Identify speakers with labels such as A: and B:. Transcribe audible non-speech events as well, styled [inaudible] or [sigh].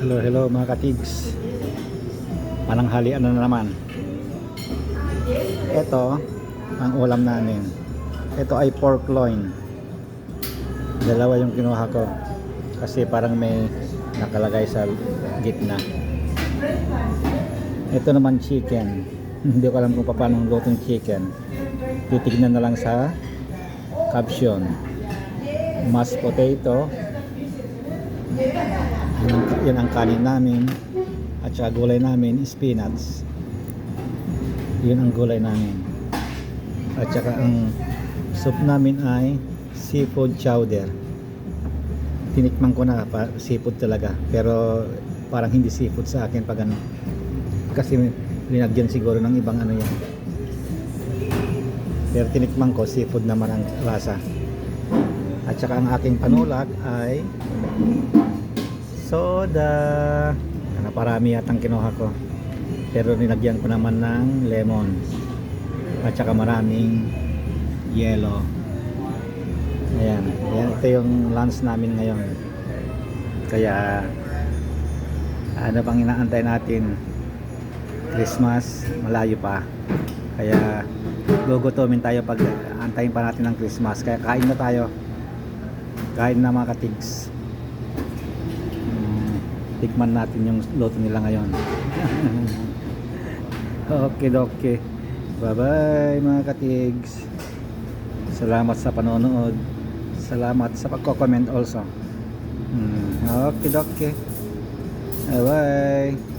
A: Hello, hello mga katigs. Pananghalian na naman. Ito, ang ulam namin. Ito ay pork loin. Dalawa yung kinuha ko. Kasi parang may nakalagay sa gitna. Ito naman chicken. [laughs] Hindi ko alam kung paano lutong chicken. Titignan na lang sa caption. Mashed potato, yan ang, kanin namin at saka gulay namin spinach. Yun ang gulay namin. At saka ang soup namin ay seafood chowder. Tinikman ko na pa, seafood talaga. Pero parang hindi seafood sa akin pag ano. Kasi linagyan siguro ng ibang ano yan. Pero tinikman ko seafood naman ang lasa. At saka ang aking panulat ay soda. Ano, parami yatang kinuha ko. Pero nilagyan ko naman ng lemon. At saka maraming yellow. Ayan. Ayan. Ito yung lunch namin ngayon. Kaya ano bang inaantay natin? Christmas, malayo pa. Kaya gugutomin tayo pag antayin pa natin ng Christmas. Kaya kain na tayo. Kain na mga katigs. Tikman natin yung luto nila ngayon. [laughs] okay, okay. Bye-bye mga katigs. Salamat sa panonood. Salamat sa pagko-comment also. Mm, okay, okay. Bye-bye.